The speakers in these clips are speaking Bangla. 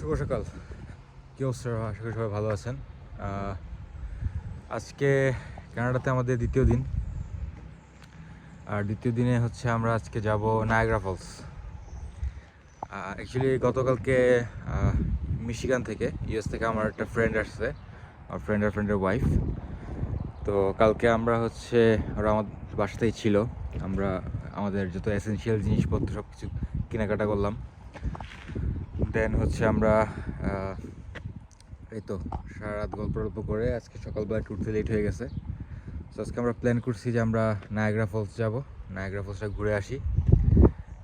শুভ সকাল। কি অবস্থা? আশা করি সবাই ভালো আছেন। আজকে কানাডাতে আমাদের দ্বিতীয় দিন। আর দ্বিতীয় দিনে হচ্ছে আমরা আজকে যাব নায়াগ্রা ফলস। অ্যাকচুয়ালি গতকালকে মিশিগান থেকে, ইউএস থেকে আমার একটা ফ্রেন্ড আসছে। আমার ফ্রেন্ড আর ফ্রেন্ডের ওয়াইফ তো কালকে আমরা হচ্ছে, ওরা আমার বাসাতেই ছিল। আমরা আমাদের যত এসেনশিয়াল জিনিসপত্র সব কিছু কেনাকাটা করলাম। দেন হচ্ছে আমরা এই তো সারা রাত গল্প টল্প করে আজকে সকালবেলা উঠতে লেট হয়ে গেছে। তো আজকে আমরা প্ল্যান করছি যে আমরা নায়াগ্রা ফলস যাব। নায়াগ্রা ফলসটা ঘুরে আসি।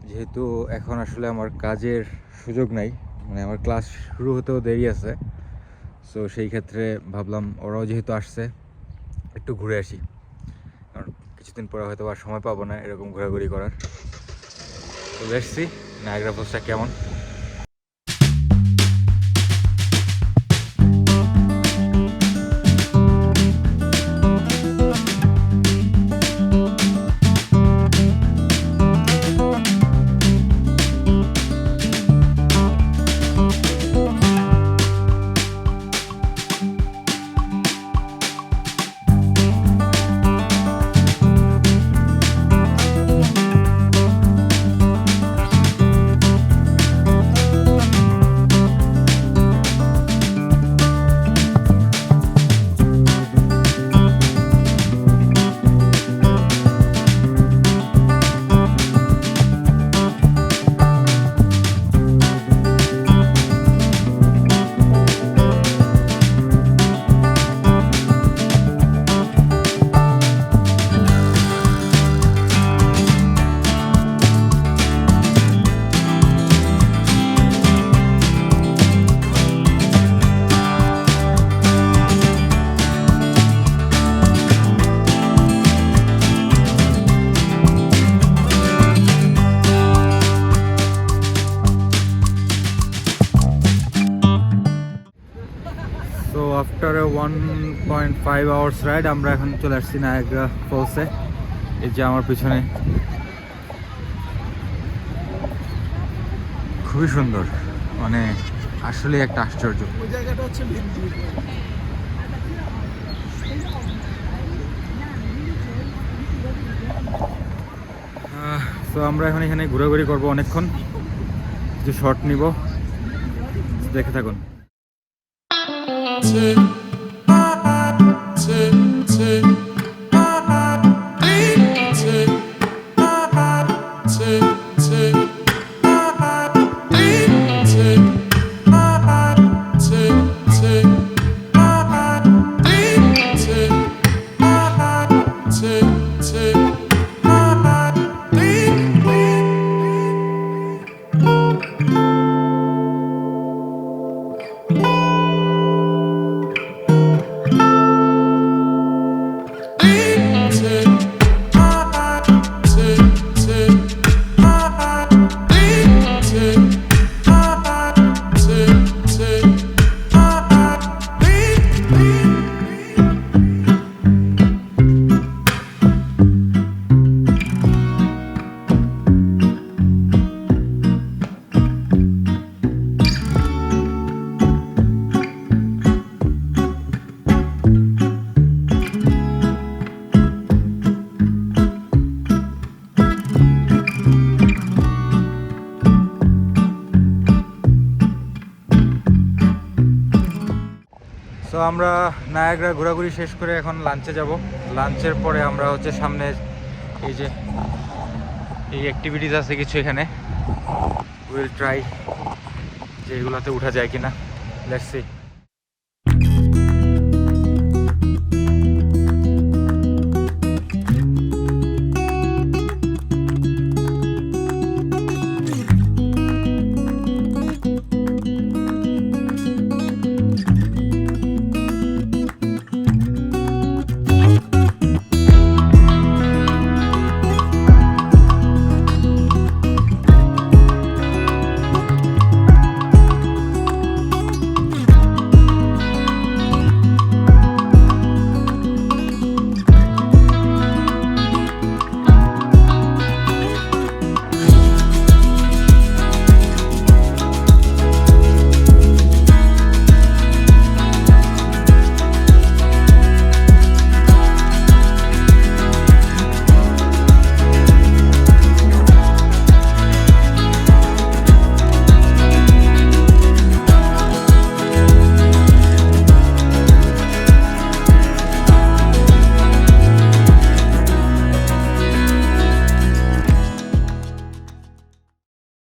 যেহেতু এখন আসলে আমার কাজের সুযোগ নাই মানে আমার ক্লাস শুরু হতেও দেরি আছে। সো সেই ক্ষেত্রে ভাবলাম ওরাও যেহেতু আসছে, একটু ঘুরে আসি। কারণ কিছুদিন পরে হয়তো আর সময় পাবো না এরকম ঘোরাঘুরি করার। তো দেখছি নায়াগ্রা ফলসটা কেমন। After one point five hours ride আমরা এখন চলে আসছি নায়াগ্রা ফলসে এই যে আমার পিছনে। খুবই সুন্দর। মানে আসলে একটা আশ্চর্য। জায়গাটা হচ্ছে তো আমরা এখন এখানে ঘোরাঘুরি করব অনেকক্ষণ। কিছু শর্ট নিব। দেখে থাকুন। সো আমরা নায়াগ্রা ঘোরাঘুরি শেষ করে এখন লাঞ্চে যাব। লাঞ্চের পরে আমরা হচ্ছে সামনে এই যে এই অ্যাক্টিভিটিস আছে কিছু এখানে। উইল ট্রাই যে এগুলোতে উঠা যায় কিনা। Let's see